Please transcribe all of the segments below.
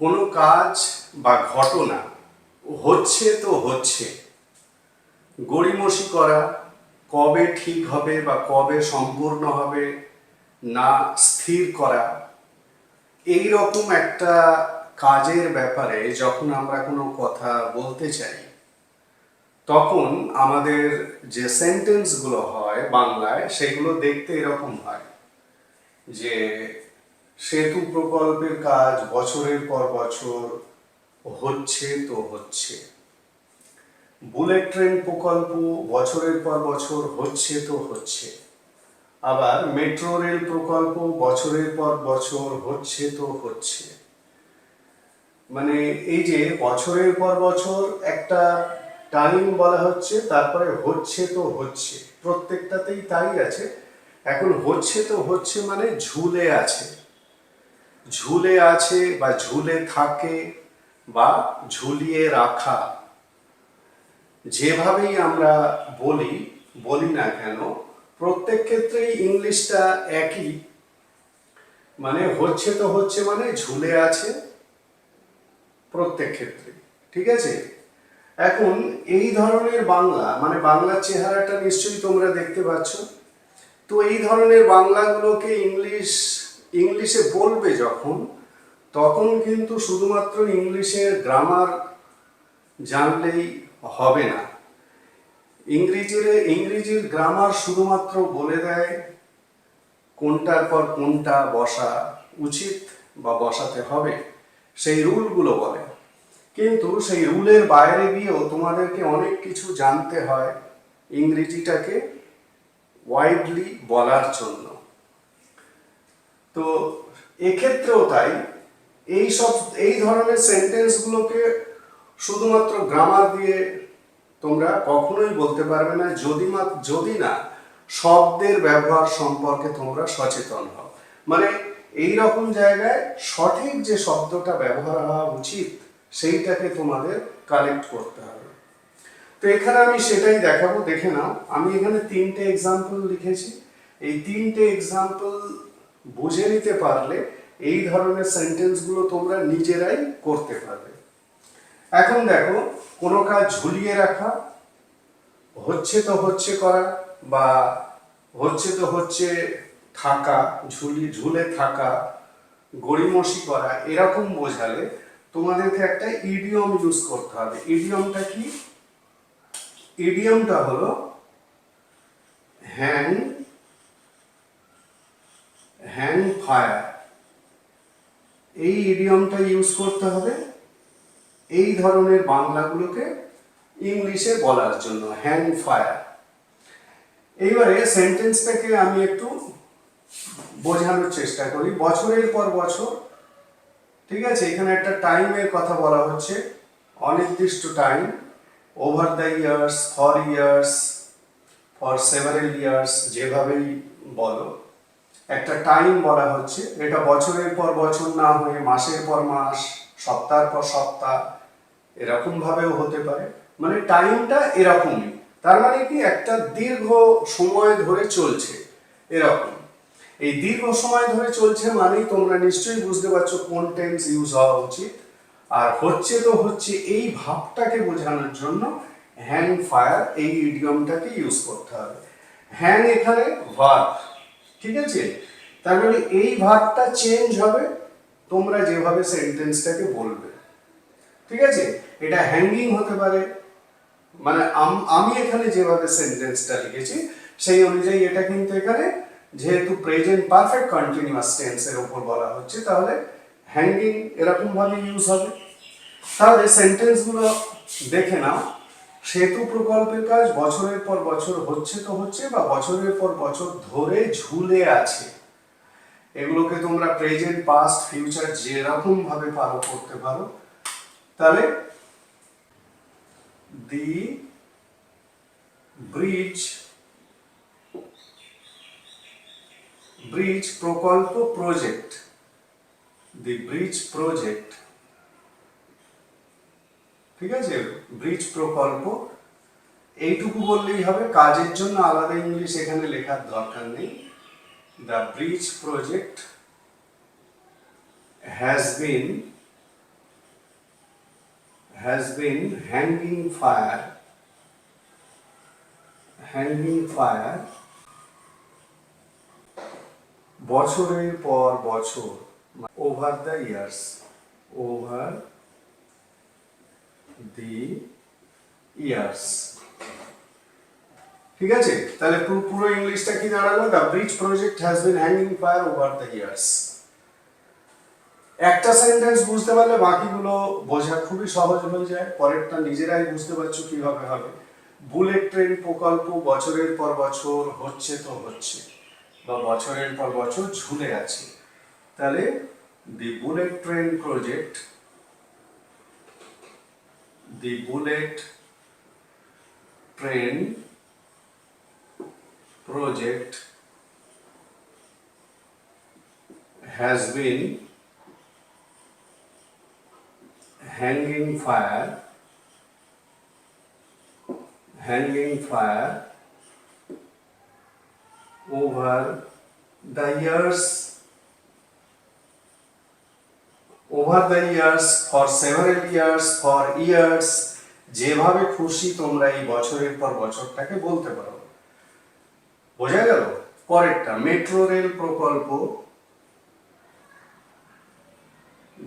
কোনো কাজ বা ঘটনা হচ্ছে তো হচ্ছে। গড়িমসি করা কবে ঠিক হবে বা কবে সম্পূর্ণ হবে না স্থির করা, এই রকম একটা কাজের ব্যাপারে যখন আমরা কোনো কথা বলতে চাই, তখন আমাদের যে সেন্টেন্সগুলো হয় বাংলায়, সেগুলো দেখতে এরকম হয় যে সেতু প্রকল্পের কাজ বছরের পর বছর হচ্ছে তো হচ্ছে। বুলেট ট্রেন প্রকল্প বছরের পর বছর হচ্ছে তো হচ্ছে। আবার মেট্রো রেল প্রকল্প বছরের পর বছর হচ্ছে তো হচ্ছে। মানে এই যে বছরের পর বছর একটা টাইম বলা হচ্ছে, তারপরে হচ্ছে তো হচ্ছে। প্রত্যেকটাতেই তাই আছে। এখন হচ্ছে তো হচ্ছে মানে ঝুলে আছে। ঝুলে আছে বা ঝুলে থাকে বা ঝুলিয়ে রাখা। যেভাবেই আমরা বলি বলি না কেন, প্রত্যেক ক্ষেত্রেই ইংলিশটা একই। মানে হচ্ছে তো হচ্ছে মানে ঝুলে আছে প্রত্যেক ক্ষেত্রে। ঠিক আছে? এখন এই ধরনের বাংলা মানে বাংলার চেহারাটা নিশ্চয়ই তোমরা দেখতে পাচ্ছ। তো এই ধরনের বাংলাগুলোকে ইংলিশ ইংলিশে বলবে যখন, তখন কিন্তু শুধুমাত্র ইংলিশের গ্রামার জানলেই হবে না। ইংরেজির ইংরেজির গ্রামার শুধুমাত্র বলে দেয় কোনটার পর কোনটা বসা উচিত বা বসাতে হবে, সেই রুলগুলো বলে। কিন্তু সেই রুলের বাইরে গিয়েও তোমাদেরকে অনেক কিছু জানতে হয় ইংরেজিটাকে ওয়াইডলি বলার জন্য। তো এক্ষেত্রেও তাই, এই সব, এই ধরনের সেন্টেন্সগুলোকে শুধুমাত্র গ্রামার দিয়ে তোমরা কখনোই বলতে পারবে না, যদি মা, যদি না, শব্দের ব্যবহার সম্পর্কে তোমরা সচেতন হও। মানে এই রকম জায়গায় সঠিক যে শব্দটা ব্যবহার হওয়া উচিত, সেইটাকে তোমাদের কালেক্ট করতে হবে। তো এখানে আমি সেটাই দেখাবো, দেখে নাও। আমি এখানে তিনটে এক্সাম্পল লিখেছি। এই তিনটে এক্সাম্পল বুঝে নিতে পারলে এই ধরনের সেন্টেন্সগুলো তোমরা নিজেরাই করতে পারবে। এখন দেখো, কোনো কাজ ঝুলিয়ে রাখা, হচ্ছে তো হচ্ছে করা বা হচ্ছে তো হচ্ছে থাকা, ঝুলি, ঝুলে থাকা, গড়িমসি করা, এরকম বোঝালে তোমাদেরকে একটা ইডিয়ম ইউজ করতে হবে। ইডিয়মটা কি? ইডিয়মটা হলো হ্যাং হ্যাং ফায়ার এই ইডিয়মটা ইউজ করতে হবে। এই ধরনের বাংলাগুলোকে ইংলিশে বলার জন্য হ্যাং ফায়ার এইবারে সেন্টেন্সটাকে আমি একটু বোঝানোর চেষ্টা করি। বছরের পর বছর, ঠিক আছে? এখানে একটা টাইমের কথা বলা হচ্ছে। অনির্দিষ্ট time over the years for years for several years যেভাবেই বলো। একটা টাইম বলা হচ্ছে। এটা বছরের পর বছর না হয়ে মাসের পর মাস, সপ্তাহের পর সপ্তাহ এরকম ভাবেও হতে পারে। মানে টাইমটা এরকমই। তার মানে কি? একটা দীর্ঘ সময় ধরে চলছে এরকম। এই দীর্ঘ সময় ধরে চলছে মানেই তোমরা নিশ্চয়ই বুঝতে পারছ কোন টেন্স ইউজ হওয়া উচিত। আর হচ্ছে তো হচ্ছে এই ভাবটাকে বোঝানোর জন্য হ্যাং ফায়ার এই ইডিয়মটাকে ইউজ করতে হবে। হ্যাং এখানে ভার্ব ঠিক আছে? তার মানে এই ভার্বটা চেঞ্জ হবে, তোমরা যেভাবে সেন্টেন্সটাকে বলবে। ঠিক আছে? এটা হ্যাঙ্গিং হতে পারে। মানে আমি এখানে যেভাবে সেন্টেন্সটা লিখেছি, সেই অনুযায়ী এটা কিন্তু এখানে যেহেতু প্রেজেন্ট পারফেক্ট কন্টিনিউয়াস টেন্সের উপর বলা হচ্ছে, তাহলে হ্যাঙ্গিং এরকম ভাবে ইউজ হবে। তাহলে সেন্টেন্সগুলো দেখে নাও। সেতু প্রকল্পের কাজ বছরের পর বছর হচ্ছে তো হচ্ছে বা বছরের পর বছর ধরে ঝুলে আছে। এগুলোকে তোমরা প্রেজেন্ট পাস্ট ফিউচার যেরকম ভাবে পারো করতে পারো। তাহলে দি ব্রিজ ব্রিজ প্রকল্প প্রজেক্ট দি ব্রিজ প্রজেক্ট ঠিক আছে? ব্রিজ প্রকল্প, এইটুকু বললেই হবে। কাজের জন্য আলাদা ইংলিশ এখানে লেখার দরকার নেই। The bridge project has been has been hanging fire hanging fire বছরের পর বছর over the years over the years ঠিক আছে? তাহলে পুরো পুরো ইংলিশটা কি দাঁড়াল? The bridge project has been hanging fire over the years একটা সেন্টেন্স বুঝতে পারলে বাকিগুলো বোঝা খুবই সহজ হয়ে যায়। পরেরটা নিজেরাই বুঝতে পারছ কীভাবে হবে। বুলেট ট্রেন প্রকল্প বছরের পর বছর, হচ্ছে তো হচ্ছে, বা বছরের পর বছর ঝুলে আছে। তাহলে the bullet train project the bullet train project has been hanging fire hanging fire over the years. Over the years, for several years, for years, যেভাবে খুশি তোমরা এই বছরের পর বছরটাকে বলতে পারো। বোঝা গেল? পরেরটা মেট্রো রেল প্রকল্প।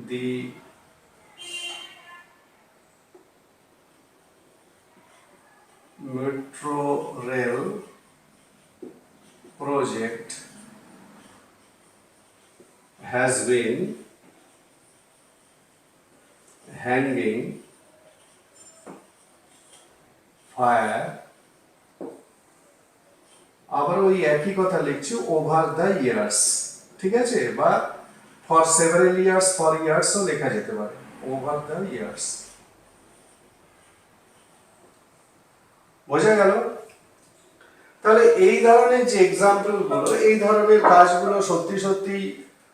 The metro rail project has been hanging fire. আবার ওই একই কথা লিখছি ওভার দ্য ইয়ার্স ঠিক আছে? বা ফর সেভারেল ইয়ার্স ফর ইয়ার্সও লেখা যেতে পারে ওভার দ্য ইয়ার্স বোঝা গেল? তাহলে এই ধরনের যে এক্সাম্পলগুলো, এই ধরনের কাজগুলো সত্যি সত্যি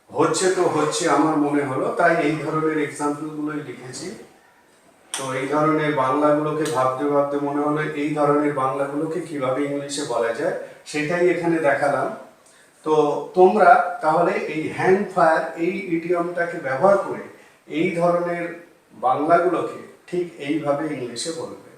হচ্ছে তো হচ্ছে আমার মনে হলো, তাই এই ধরনের এক্সাম্পল গুলোই লিখেছি। তো এই ধরনের বাংলাগুলোকে ভাবতে ভাবতে মনে হলো এই ধরনের বাংলাগুলোকে কীভাবে ইংলিশে বলা যায়, সেটাই এখানে দেখালাম। তো তোমরা তাহলে এই হ্যান্ড ফায়ার এই ইডিয়মটাকে ব্যবহার করে এই ধরনের বাংলাগুলোকে ঠিক এইভাবে ইংলিশে বলবে।